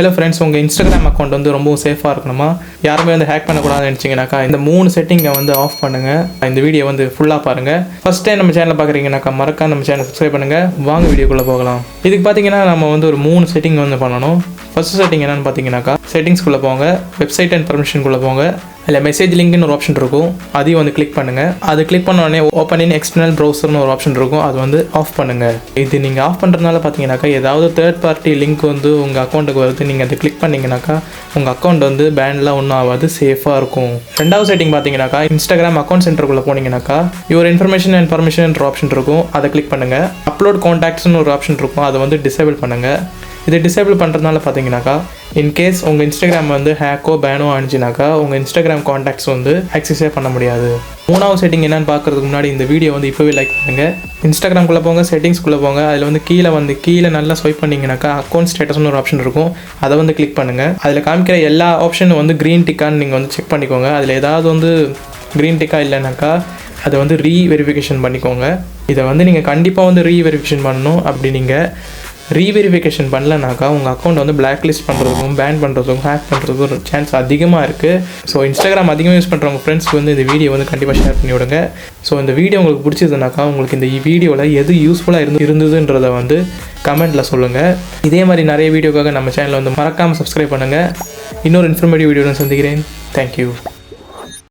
Hello friends உங்கள் Instagram account வந்து ரொம்பவும் சேஃபாக இருக்கணுமா? யாருமே வந்து ஹேக் பண்ணக்கூடாதுன்னு நினச்சிங்கனாக்கா இந்த மூணு செட்டிங்கை வந்து ஆஃப் பண்ணுங்கள் இந்த வீடியோ வந்து ஃபுல்லாக பாருங்கள் ஃபஸ்ட் டைம் நம்ம சேனலை பார்க்குறீங்கனாக்கா மறக்காம நம்ம சேனல் சப்ஸ்கிரைப் பண்ணுங்கள் வாங்க வீடியோக்குள்ளே போகலாம். இதுக்கு பார்த்தீங்கன்னா நம்ம வந்து ஒரு மூணு செட்டிங் வந்து பண்ணணும். ஃபர்ஸ்ட் செட்டிங் என்னென்னு பார்த்தீங்கன்னாக்கா செட்டிங்ஸ்குள்ளே போங்க. வெப்சைட் அண்ட் பர்மிஷனுக்குள்ளே போங்க. இல்லை மெசேஜ் லிங்க்னு ஒரு ஆப்ஷன் இருக்கும். அதையும் வந்து கிளிக் பண்ணுங்கள் அது கிளிக் பண்ண உடனே ஓப்பன் இன் எக்ஸ்டர்னல் ப்ரௌசர்னு ஒரு ஆப்ஷன் இருக்கும். அது வந்து ஆஃப் பண்ணுங்கள் இது நீங்கள் ஆஃப் பண்ணுறதுனால பார்த்தீங்கன்னாக்கா ஏதாவது தேர்ட் பார்ட்டி லிங்க் வந்து உங்கள் அக்கௌண்ட்டுக்கு வருது. நீங்கள் அதை கிளிக் பண்ணிங்கனாக்கா உங்கள் அக்கௌண்ட் வந்து பேன்லாம் ஒன்றும் ஆகாது. சேஃபாக இருக்கும். ரெண்டாவது செட்டிங் பார்த்தீங்கன்னாக்கா இன்ஸ்டாகிராம் அக்கௌண்ட் சென்டருக்குள்ளே போனீங்கன்னாக்கா your information and permission option இருக்கும். அதை கிளிக் பண்ணுங்கள் அப்லோட் கான்டாக்ட்ஸ்னு ஒரு ஆப்ஷன் இருக்கும். அதை வந்து டிசேபிள் பண்ணுங்கள் இதை டிசேபிள் பண்ணுறதுனால பார்த்தீங்கன்னாக்கா இன்கேஸ் உங்கள் இன்ஸ்டாகிராம் வந்து ஹேக்கோ பேனோ ஆனிச்சுனாக்கா உங்கள் இன்ஸ்டாகிராம் காண்டாக்ட்ஸ் வந்து ஆக்சஸே பண்ண முடியாது. மூணாவது செட்டிங் என்னன்னு பார்க்குறதுக்கு முன்னாடி இந்த வீடியோ வந்து இப்போவே லைக் பண்ணுங்கள் இன்ஸ்டாகிராம்குள்ளே போங்க செட்டிங்ஸ்குள்ளே போங்க. அதில் வந்து கீழே வந்து கீழே நல்லா ஸ்வைப் பண்ணிங்கனாக்கா அக்கௌண்ட் ஸ்டேட்டஸ்னு ஒரு ஆப்ஷன் இருக்கும். அதை வந்து கிளிக் பண்ணுங்கள் அதில் காமிக்கிற எல்லா ஆப்ஷனும் வந்து க்ரீன் டிக்கான்னு நீங்கள் வந்து செக் பண்ணிக்கோங்க. அதில் ஏதாவது வந்து க்ரீன் டிக்கா இல்லைனாக்கா அதை வந்து ரீ வெரிஃபிகேஷன் பண்ணிக்கோங்க. இதை வந்து நீங்கள் கண்டிப்பாக வந்து ரீ வெரிஃபிகேஷன் பண்ணணும். அப்படி நீங்கள் ரீவெரிஃபிகேஷன் பண்ணலனாக்கா உங்கள் அக்கௌண்ட் வந்து பிளாக் லிஸ்ட் பண்ணுறதுக்கும் பேன் பண்ணுறதுக்கும் ஹேக் பண்ணுறதுக்கும் சான்ஸ் அதிகமாக இருக்குது ஸோ இன்ஸ்டாகிராம் அதிகமாக யூஸ் பண்ணுறவங்க ஃப்ரெண்ட்ஸ்க்கு வந்து இந்த வீடியோ வந்து கண்டிப்பாக ஷேர் பண்ணி விடுங்க. ஸோ இந்த வீடியோ உங்களுக்கு பிடிச்சதுனாக்கா உங்களுக்கு இந்த வீடியோவில் எது யூஸ்ஃபுல்லாக இருந்து இருந்ததுன்றதை வந்து கமெண்ட்டில் சொல்லுங்கள் இதே மாதிரி நிறைய வீடியோக்காக நம்ம சேனலை வந்து மறக்காமல் சப்ஸ்கிரைப் பண்ணுங்கள் இன்னொரு இன்ஃபர்மேட்டிவ் வீடியோவில் சந்திக்கிறேன். தேங்க்யூ